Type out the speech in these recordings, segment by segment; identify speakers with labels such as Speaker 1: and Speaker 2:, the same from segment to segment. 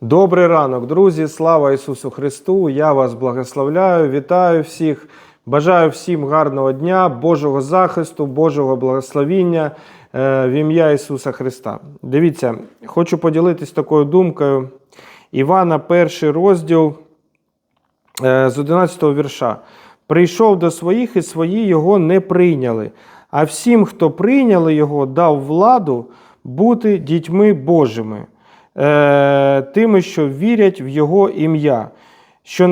Speaker 1: Добрий ранок, друзі! Слава Ісусу Христу! Я вас благословляю, вітаю всіх. Бажаю всім гарного дня, Божого захисту, Божого благословіння е, в ім'я Ісуса Христа. Дивіться, хочу поділитись такою думкою. Івана, перший розділ е, з 11 вірша. Прийшов до своїх, і свої його не прийняли. А всім, хто прийняли його, дав владу бути дітьми Божими, е, тими, що вірять в Його ім'я, що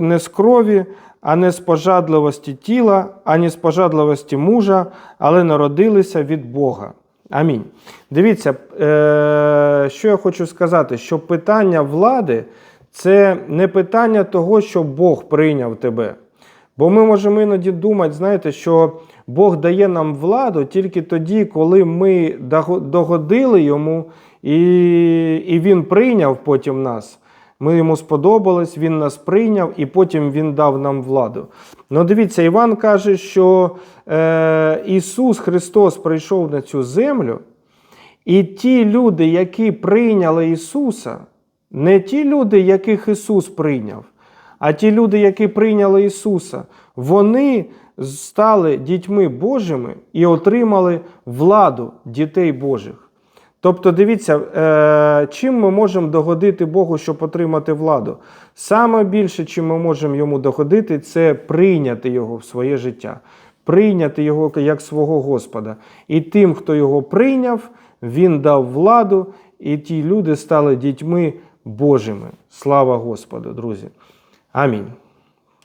Speaker 1: не з, крові, а не з пожадливості тіла, ані з пожадливості мужа, але народилися від Бога. Амінь. Дивіться, е, що я хочу сказати, що питання влади це не питання того, що Бог прийняв тебе. Бо ми можемо іноді думати, знаєте, що Бог дає нам владу тільки тоді, коли ми догодили йому, і, і Він прийняв потім нас. Ми йому сподобались, він нас прийняв, і потім він дав нам владу. Ну, дивіться, Іван каже, що е, Ісус Христос прийшов на цю землю, і ті люди, які прийняли Ісуса, не ті люди, яких Ісус прийняв, а ті люди, які прийняли Ісуса, вони стали дітьми Божими і отримали владу дітей Божих. Тобто, дивіться, е, чим ми можемо догодити Богу, щоб отримати владу? Саме більше, чим ми можемо йому догодити, це прийняти Його в своє життя, прийняти Його як свого Господа. І тим, хто його прийняв, він дав владу, і ті люди стали дітьми Божими. Слава Господу, друзі. Амінь.